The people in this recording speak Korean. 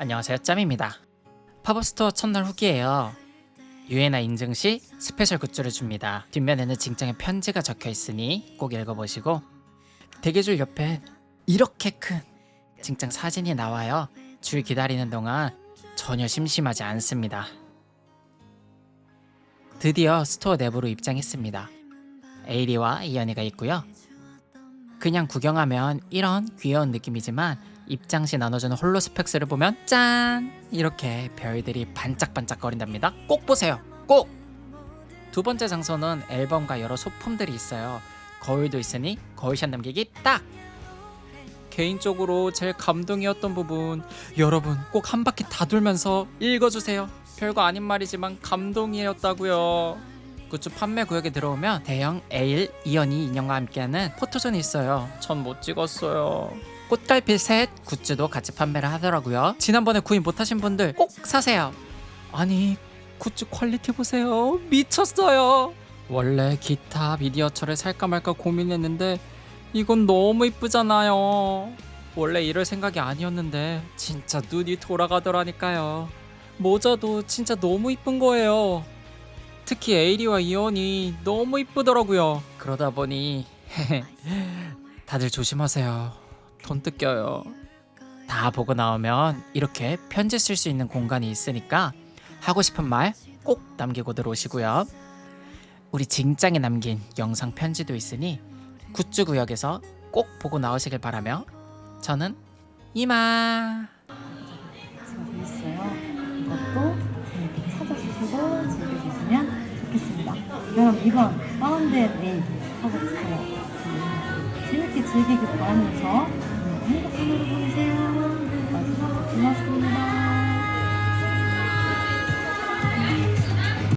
안녕하세요. 짬입니다. 팝업 스토어 첫날 후기예요. 유엔아 인증 시 스페셜 굿즈를 줍니다. 뒷면에는 징장의 편지가 적혀 있으니 꼭 읽어보시고 대기줄 옆에 이렇게 큰 징장 사진이 나와요. 줄 기다리는 동안 전혀 심심하지 않습니다. 드디어 스토어 내부로 입장했습니다. 에이리와 이연이가 있고요. 그냥 구경하면 이런 귀여운 느낌이지만 입장 시 나눠주는 홀로 스펙스를 보면 짠 이렇게 별들이 반짝반짝거린답니다. 꼭 보세요. 꼭. 두 번째 장소는 앨범과 여러 소품들이 있어요. 거울도 있으니 거울샷 남기기 딱. 개인적으로 제일 감동이었던 부분 여러분 꼭 한 바퀴 다 돌면서 읽어주세요. 별거 아닌 말이지만 감동이었다고요. 굿즈 판매 구역에 들어오면 대형 에일 이연이 인형과 함께하는 포토존이 있어요. 전 못 찍었어요. 꽃갈피 셋 굿즈도 같이 판매를 하더라고요. 지난번에 구입 못하신 분들 꼭 사세요. 아니 굿즈 퀄리티 보세요. 미쳤어요. 원래 기타 미디어처를 살까 말까 고민했는데 이건 너무 이쁘잖아요. 원래 이럴 생각이 아니었는데 진짜 눈이 돌아가더라니까요. 모자도 진짜 너무 이쁜 거예요. 특히 에이리와 이온이 너무 이쁘더라고요. 그러다 보니 다들 조심하세요. 돈 뜯겨요. 다 보고 나오면 이렇게 편지 쓸 수 있는 공간이 있으니까 하고 싶은 말 꼭 남기고 들어오시고요. 우리 징장에 남긴 영상 편지도 있으니 굿즈 구역에서 꼭 보고 나오시길 바라며 저는 이마. 있어요. 이것도 이렇게 찾아주시고 즐겨주시면 좋겠습니다. 그럼 이번 사운드의 메인 팝업스토 어 재밌게 즐기길 바라면서